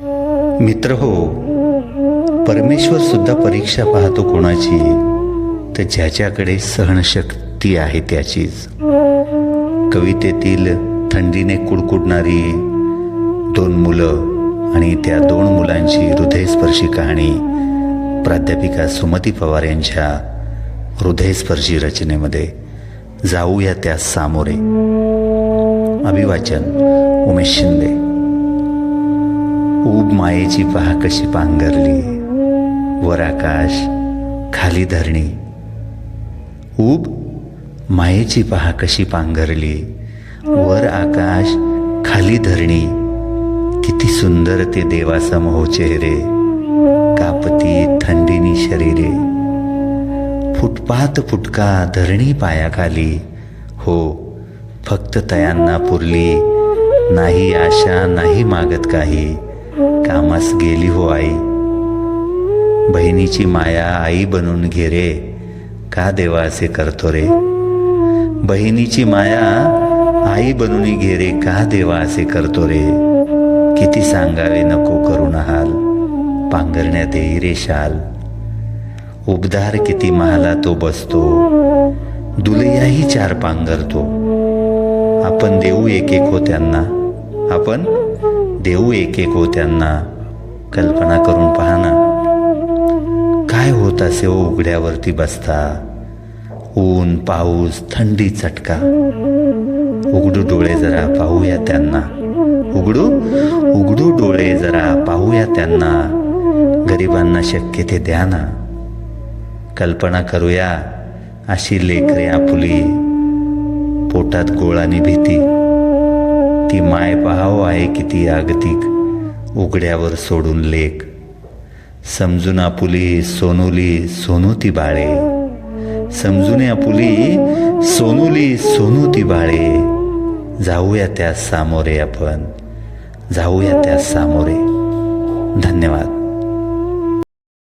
मित्र हो परमेश्वर सुद्धा परीक्षा पाहतो कोणाची तर ज्याच्याकडे सहनशक्ती आहे त्याचीच. कवितेतील थंडीने कुडकुडणारी दोन मुलं आणि त्या दोन मुलांची हृदयस्पर्शी कहाणी प्राध्यापिका सुमती पवार यांच्या हृदयस्पर्शी रचनेमध्ये जाऊया त्या सामोरे. अभिवाचन उमेश शिंदे. मग मायेची पहा कशी पांघरली. वर आकाश खाली धरणी. ऊब मायेची पहा कशी पांघरली. वर आकाश खाली धरणी. किती सुंदर ते देवासमोह चेहरे. कापती थंडीनी शरीरे. फुटपात फुटका धरणी पायाखाली. हो फक्त तयांना पुरली. नाही आशा नाही मागत काही. कामास गेली हो आई. बहिणीची माया आई बनून घे रे. का देवा असे करतो रे? बहिणीची माया आई बनून घे रे. का देवा असे करतो रे? किती सांगावे नको करून हाल. पांघरण्यात येई रे शाल. उबदार किती महाला तो बसतो. दुलयाही चार पांघरतो. आपण देऊ एक एक हो त्यांना. आपण देऊ एक एक हो त्यांना कल्पना करून पहा ना. काय होत असे हो उघड्यावरती बसता? ऊन पाऊस थंडी चटका. उघडू डोळे जरा पाहूया त्यांना. उघडू? उघडू डोळे जरा पाहूया त्यांना. गरिबांना शक्य ते द्या ना. कल्पना करूया अशी लेकरे आपुली. पोटात गोळानी भीती. ती माय पहाव आहे किती आगतिक उघड्यावर सोडून लेख समजून आपुली सोनुली सोनू ती बाळे. समजून आपुली सोनुली सोनू ती बाळे. जाऊया त्या सामोरे आपण जाऊया त्या सामोरे. धन्यवाद.